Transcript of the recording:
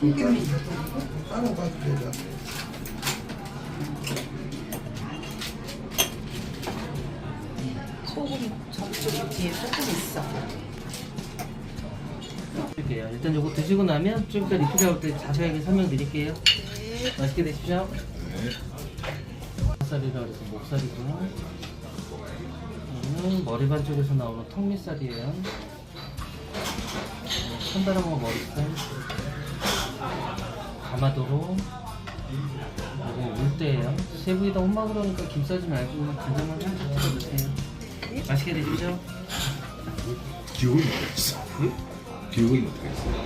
따로 가도 되죠. 소금 저쪽 뒤에 소금 있어. 드릴게요. 일단 요거 드시고 나면 좀 이따 리필 나올 때 자세하게 설명드릴게요. 맛있게 드십시오. 살이라 그래서 목살이고요. 이거는 머리반 쪽에서 나오는 턱밑살이에요. 손다랑어 머리살. 가마도로. 이거 울대예요. 세부에다 혼막으로 하니까 김 싸지 말고 그냥 간장만 살짝 드세요. 맛있게 드십시오. 기억을 못하겠어. 기억을 못하겠어.